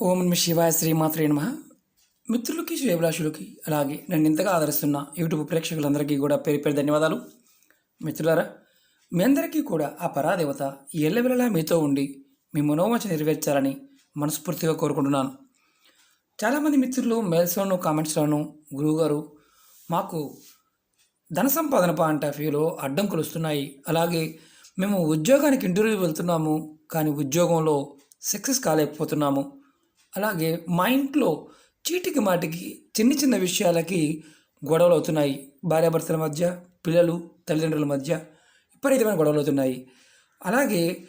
ఓం నమ శివాయ శ్రీమాత్రే నమ. మిత్రులకి శ్రేభిలాషులకి అలాగే నన్ను ఇంతగా ఆదరిస్తున్న యూట్యూబ్ ప్రేక్షకులందరికీ కూడా పేరు పేరు ధన్యవాదాలు. మిత్రులారా మీ అందరికీ కూడా ఆ పరాదేవత ఎల్లవెల్లలా మీతో ఉండి మీ మనోవాంఛ నెరవేర్చాలని మనస్ఫూర్తిగా కోరుకుంటున్నాను. చాలామంది మిత్రులు మెయిల్స్లోను కామెంట్స్లోను గురువుగారు మాకు ధన సంపాదన పాయింట్ ఆఫ్ వ్యూలో అడ్డంకులు వస్తున్నాయి. అలాగే మేము ఉద్యోగానికి ఇంటర్వ్యూ వెళ్తున్నాము కానీ ఉద్యోగంలో సక్సెస్ కాలేకపోతున్నాము. అలాగే మా ఇంట్లో చీటికి మాటికి చిన్న చిన్న విషయాలకి గొడవలు అవుతున్నాయి భార్యాభర్తల మధ్య పిల్లలు తల్లిదండ్రుల మధ్య విపరీతమైన గొడవలు అవుతున్నాయి అలాగే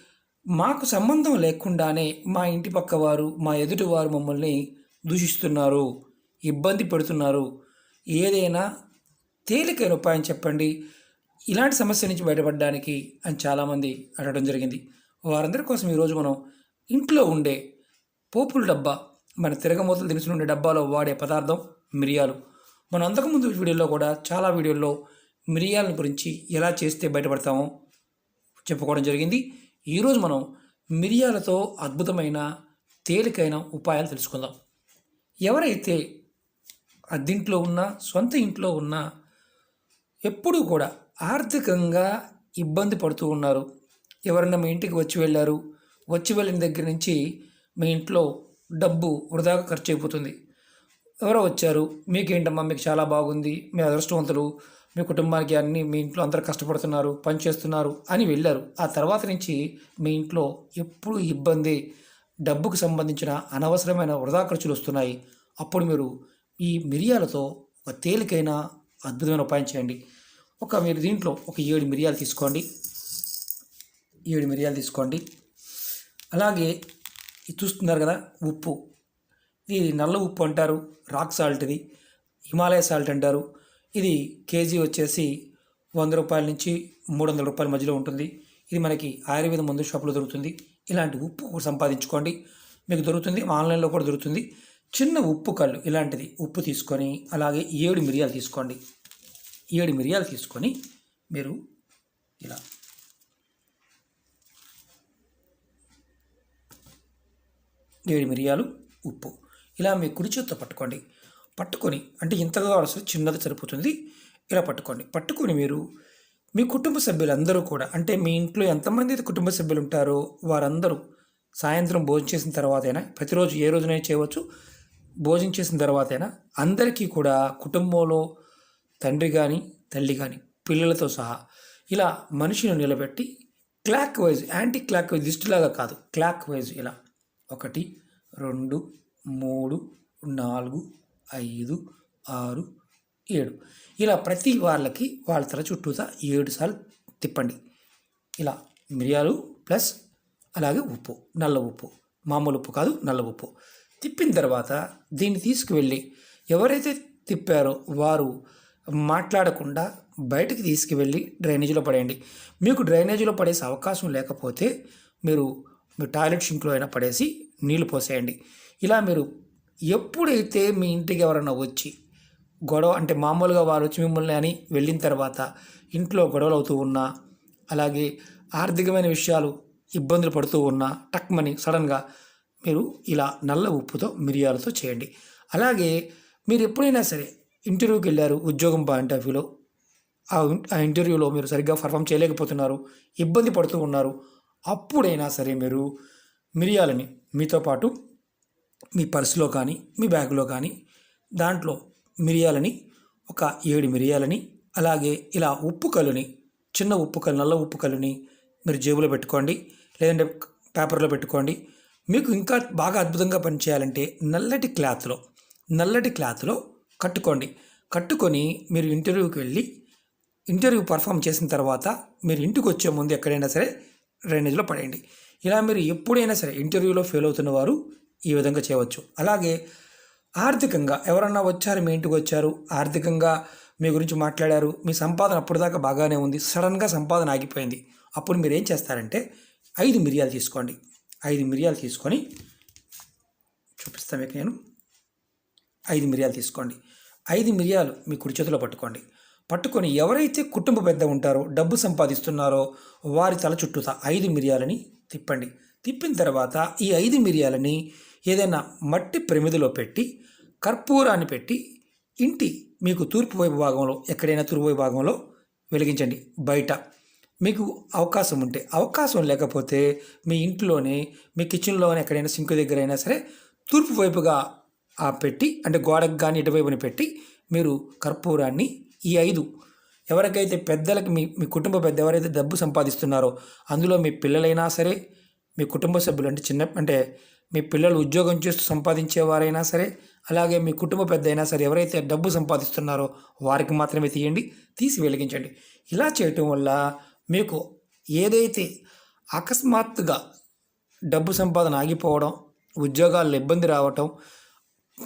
మాకు సంబంధం లేకుండానే మా ఇంటి పక్క వారు మా ఎదుటి వారు మమ్మల్ని దూషిస్తున్నారు ఇబ్బంది పెడుతున్నారు. ఏదైనా తేలికైన ఉపాయం చెప్పండి. ఇలాంటి సమస్య నుంచి బయటపడడానికి అని చాలామంది అడగడం జరిగింది. వారందరి కోసం ఈరోజు మనం ఇంట్లో ఉండే పోపుల డబ్బా మన తిరగమూతలు దినుసులుండే డబ్బాలో వాడే పదార్థం మిరియాలు. మనం అంతకుముందు వీడియోలో కూడా చాలా వీడియోల్లో మిరియాల గురించి ఎలా చేస్తే బయటపడతామో చెప్పుకోవడం జరిగింది. ఈరోజు మనం మిరియాలతో అద్భుతమైన తేలికైన ఉపాయాలు తెలుసుకుందాం. ఎవరైతే అద్దింట్లో ఉన్నా సొంత ఇంట్లో ఉన్నా ఎప్పుడూ కూడా ఆర్థికంగా ఇబ్బంది పడుతూ ఉన్నారు. ఎవరన్నా మీ ఇంటికి వచ్చి వెళ్ళారు వచ్చి వెళ్ళిన దగ్గర నుంచి మీ ఇంట్లో డబ్బు వృధాగా ఖర్చు అయిపోతుంది. ఎవరో వచ్చారు మీకేంటమ్మా మీకు చాలా బాగుంది మీ అదృష్టవంతులు మీ కుటుంబానికి అన్ని మీ ఇంట్లో అందరు కష్టపడుతున్నారు పని చేస్తున్నారు అని వెళ్ళారు. ఆ తర్వాత నుంచి మీ ఇంట్లో ఎప్పుడు ఇబ్బంది డబ్బుకు సంబంధించిన అనవసరమైన వృధా ఖర్చులు వస్తున్నాయి. అప్పుడు మీరు ఈ మిరియాలతో ఒక తేలికైన అద్భుతమైన ఉపాయం చేయండి. ఒక మీరు దీంట్లో ఒక ఏడు మిరియాలు తీసుకోండి. ఏడు మిరియాలు తీసుకోండి. అలాగే చూస్తున్నారు కదా ఉప్పు. ఇది నల్ల ఉప్పు అంటారు రాక్ సాల్ట్ ఇది. హిమాలయ సాల్ట్ అంటారు. ఇది కేజీ వచ్చేసి వంద రూపాయల నుంచి మూడు వందల రూపాయల మధ్యలో ఉంటుంది. ఇది మనకి ఆయుర్వేద మందు షాపులో దొరుకుతుంది. ఇలాంటి ఉప్పు సంపాదించుకోండి. మీకు దొరుకుతుంది ఆన్లైన్లో కూడా దొరుకుతుంది. చిన్న ఉప్పు కళ్ళు ఇలాంటిది ఉప్పు తీసుకొని అలాగే ఏడు మిరియాలు తీసుకోండి. ఏడు మిరియాలు తీసుకొని మీరు ఇలా ఏడు మిరియాలు ఉప్పు. ఇలా మీ కుడి చేత్తో పట్టుకోండి. పట్టుకొని అంటే ఇంతగా అవసరం చిన్నది సరిపోతుంది. ఇలా పట్టుకోండి. పట్టుకొని మీరు మీ కుటుంబ సభ్యులందరూ కూడా అంటే మీ ఇంట్లో ఎంతమంది అయితే కుటుంబ సభ్యులు ఉంటారో వారందరూ సాయంత్రం భోజనం చేసిన తర్వాతైనా ప్రతిరోజు ఏ రోజునైనా చేయవచ్చు. భోజనం చేసిన తర్వాతైనా అందరికీ కూడా కుటుంబంలో తండ్రి కానీ తల్లి కానీ పిల్లలతో సహా ఇలా మనిషిని నిలబెట్టి clockwise anticlockwise దిష్టిలాగా కాదు క్లాక్ వైజ్ ఇలా ఒకటి రెండు మూడు నాలుగు ఐదు ఆరు ఏడు. ఇలా ప్రతి వాళ్ళకి వాళ్ళ తల చుట్టూతా ఏడు సార్లు తిప్పండి. ఇలా మిరియాలు ప్లస్ అలాగే ఉప్పు నల్ల ఉప్పు. మామూలు ఉప్పు కాదు నల్ల ఉప్పు. తిప్పిన తర్వాత దీన్ని తీసుకువెళ్ళి ఎవరైతే తిప్పారో వారు మాట్లాడకుండా బయటకు తీసుకువెళ్ళి డ్రైనేజీలో పడేయండి. మీకు డ్రైనేజీలో పడేసే అవకాశం లేకపోతే మీరు మీ టాయిలెట్ షింక్లో అయినా పడేసి నీళ్ళు పోసేయండి. ఇలా మీరు ఎప్పుడైతే మీ ఇంటికి ఎవరైనా వచ్చి గొడవ అంటే మామూలుగా వారు వచ్చి మిమ్మల్ని అని వెళ్ళిన తర్వాత ఇంట్లో గొడవలు అవుతూ ఉన్నా అలాగే ఆర్థికమైన విషయాలు ఇబ్బందులు పడుతూ ఉన్నా టక్మని సడన్గా మీరు ఇలా నల్ల ఉప్పుతో మిరియాలతో చేయండి. అలాగే మీరు ఎప్పుడైనా సరే ఇంటర్వ్యూకి వెళ్ళారు ఉద్యోగం పాయింట్ ఆఫ్ వ్యూలో ఆ ఆ ఇంటర్వ్యూలో మీరు సరిగ్గా పర్ఫామ్ చేయలేకపోతున్నారు ఇబ్బంది పడుతూ ఉన్నారు అప్పుడైనా సరే మీరు మిరియాలని మీతో పాటు మీ పర్సులో కానీ మీ బ్యాగ్లో కానీ దాంట్లో మిరియాలని ఒక ఏడు మిరియాలని అలాగే ఇలా ఉప్పు కలుని చిన్న ఉప్పు కలు నల్ల ఉప్పు కలుని మీరు జేబులో పెట్టుకోండి లేదంటే పేపర్లో పెట్టుకోండి. మీకు ఇంకా బాగా అద్భుతంగా పనిచేయాలంటే నల్లటి క్లాత్లో నల్లటి క్లాత్లో కట్టుకోండి. కట్టుకొని మీరు ఇంటర్వ్యూకి వెళ్ళి ఇంటర్వ్యూ పర్ఫామ్ చేసిన తర్వాత మీరు ఇంటికి వచ్చే ముందు ఎక్కడైనా సరే డ్రైనేజ్లో పడేయండి. ఇలా మీరు ఎప్పుడైనా సరే ఇంటర్వ్యూలో ఫెయిల్ అవుతున్న వారు ఈ విధంగా చేయవచ్చు. అలాగే ఆర్థికంగా ఎవరన్నా వచ్చారు మీ ఇంటికి వచ్చారు ఆర్థికంగా మీ గురించి మాట్లాడారు మీ సంపాదన అప్పటిదాకా బాగానే ఉంది సడన్గా సంపాదన ఆగిపోయింది. అప్పుడు మీరు ఏం చేస్తారంటే ఐదు మిరియాలు తీసుకోండి. ఐదు మిరియాలు తీసుకొని చూపిస్తాను మీకు నేను. ఐదు మిరియాలు తీసుకోండి. ఐదు మిరియాలు మీ కుడి చేతిలో పట్టుకోండి. పట్టుకొని ఎవరైతే కుటుంబ పెద్ద ఉంటారో డబ్బు సంపాదిస్తున్నారో వారి తల చుట్టూ ఐదు మిరియాలని తిప్పండి. తిప్పిన తర్వాత ఈ ఐదు మిరియాలని ఏదైనా మట్టి ప్రమిదిలో పెట్టి కర్పూరాన్ని పెట్టి ఇంటి మీకు తూర్పు వైపు భాగంలో ఎక్కడైనా తూర్పు వైపు భాగంలో వెలిగించండి. బయట మీకు అవకాశం ఉంటే అవకాశం లేకపోతే మీ ఇంట్లోనే మీ కిచెన్లోనే ఎక్కడైనా సింక్ దగ్గర అయినా సరే తూర్పు వైపుగా పెట్టి అంటే గోడకు కానీ ఇటువైపుని పెట్టి మీరు కర్పూరాన్ని ఈ ఐదు. ఎవరికైతే పెద్దలకి మీ మీ కుటుంబ పెద్ద ఎవరైతే డబ్బు సంపాదిస్తున్నారో అందులో మీ పిల్లలైనా సరే మీ కుటుంబ సభ్యులు అంటే చిన్న అంటే మీ పిల్లలు ఉద్యోగం చేస్తూ సంపాదించేవారైనా సరే అలాగే మీ కుటుంబ పెద్ద అయినా సరే ఎవరైతే డబ్బు సంపాదిస్తున్నారో వారికి మాత్రమే తీయండి తీసి వెలిగించండి. ఇలా చేయటం వల్ల మీకు ఏదైతే అకస్మాత్తుగా డబ్బు సంపాదన ఆగిపోవడం ఉద్యోగాల్లో ఇబ్బంది రావటం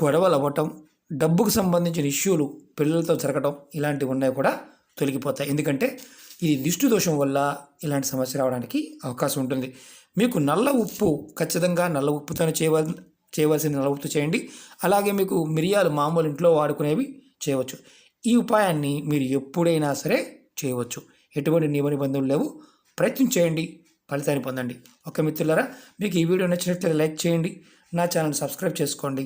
గొడవలు అవ్వటం డబ్బుకు సంబంధించిన ఇష్యూలు పిల్లలతో జరగటం ఇలాంటివి ఉన్నాయి కూడా తొలగిపోతాయి. ఎందుకంటే ఇది దిష్టి దోషం వల్ల ఇలాంటి సమస్య రావడానికి అవకాశం ఉంటుంది. మీకు నల్ల ఉప్పు ఖచ్చితంగా నల్ల ఉప్పుతోనే చేయవల్ చేయవలసిన నల్ల ఉప్పు చేయండి. అలాగే మీకు మిరియాలు మామూలు ఇంట్లో వాడుకునేవి చేయవచ్చు. ఈ ఉపాయాన్ని మీరు ఎప్పుడైనా సరే చేయవచ్చు. ఎటువంటి నియమ నిబంధనలు లేవు. ప్రయత్నం చేయండి. ఫలితాన్ని పొందండి. ఒక మిత్రులారా మీకు ఈ వీడియో నచ్చినట్లయితే లైక్ చేయండి. నా ఛానల్ సబ్స్క్రైబ్ చేసుకోండి.